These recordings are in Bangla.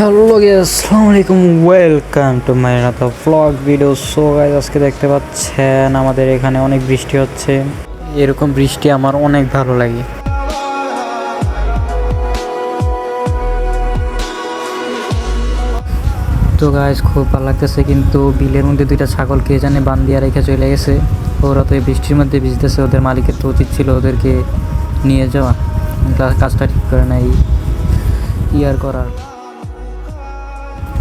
হ্যালো আসসালামু আলাইকুম ওয়েলকাম টু মাই নাদার ভ্লগ ভিডিও সো গাইস আজকে দেখতে পাচ্ছেন আমাদের এখানে অনেক বৃষ্টি হচ্ছে। এরকম বৃষ্টি আমার অনেক ভালো লাগে। তো গাইস খুব ভালো লাগতেছে কিন্তু বিলের মধ্যে দুইটা ছাগল কে জানে বান্ধিয়া রেখে চলে গেছে। ওরা তো এই বৃষ্টির মধ্যে ভিজতেছে, ওদের মালিকের তো উচিত ছিল ওদেরকে নিয়ে যাওয়া। কাজটা ঠিক করে নাই। আর করার?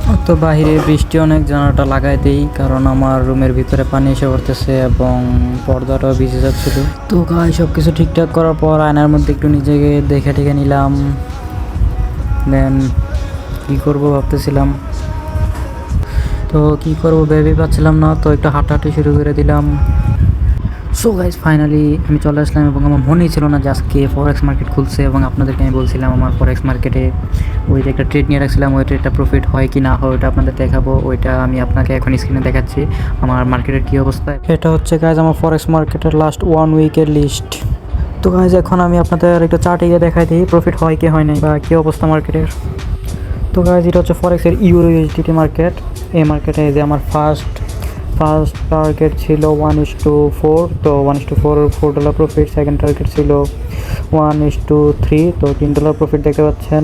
তো বাইরে বৃষ্টি অনেক জানাটা লাগাই দেই, কারণ আমার রুমের ভিতরে পানি এসে পড়তেছে এবং পর্দাটাও ভিজে যাচ্ছিল। তো গায়ে সব কিছু ঠিকঠাক করার পর আয়নার মধ্যে একটু নিজেকে দেখে টেকে নিলাম। দেন কী করব ভাবতেছিলাম। তো কি করব ভেবে পাচ্ছিলাম না, তো একটু হাঁটাহাঁটি শুরু করে দিলাম। সো গাইজ ফাইনালি আমি চলে আসলাম এবং আমার মনেই ছিল না যে আজকে ফরেক্স মার্কেট খুলছে এবং আপনাদেরকে আমি বলছিলাম আমার ফরেক্স মার্কেটে ওই যে একটা ট্রেড নিয়ে রাখছিলাম, ওই ট্রেডটা প্রফিট হয় কি না হয় ওইটা আপনাদের দেখাবো, ওইটা আমি আপনাকে এখন স্ক্রিনে দেখাচ্ছি আমার মার্কেটের কী অবস্থা। এটা হচ্ছে গাইজ আমার ফরেক্স মার্কেটের লাস্ট ওয়ান উইকের লিস্ট তো গাইজ এখন আমি আপনাদের একটা চার্টে গিয়ে দেখাই দিই প্রফিট হয় কি হয় নাই বা কী অবস্থা মার্কেটের তো গাইজ এটা হচ্ছে ফরেক্সের ইউরো ইউএসডিটি মার্কেট এই মার্কেটে যে আমার ফার্স্ট ফার্স্ট টার্গেট ছিল ওয়ান ইস টু ফোর তো one is two four four dollar profit second target ছিল ওয়ান ইস টু থ্রি তো তিন ডলার প্রফিট দেখতে পাচ্ছেন।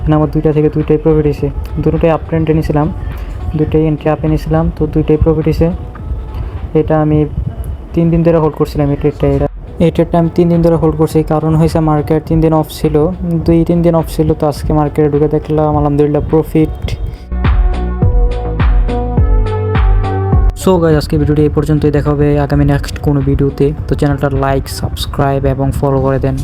এখানে আমার দুইটা থেকে দুইটাই প্রফিট হয়েছে দুটোটাই আপ ট্রেন্ডে নিয়েছিলাম, দুইটাই এন্ট্রি আপে নিয়েছিলাম, তো দুইটাই প্রফিট হয়েছে এটা আমি তিন দিন ধরে হোল্ড করছিলাম এই ট্রেডটা এটা এই ট্রেডটা আমি তিন দিন ধরে হোল্ড করছি, কারণ হয়েছে মার্কেট তিন দিন অফ ছিল। দুই, তিন দিন অফ ছিল, তো আজকে মার্কেটে ঢুকে দেখলাম, আলহামদুলিল্লাহ প্রফিট সো গাইজ আজকে ভিডিওটি এই পর্যন্তই। দেখা হবে আগামী নেক্সট কোনো ভিডিওতে। তো চ্যানেলটা লাইক সাবস্ক্রাইব এবং ফলো করে দেন।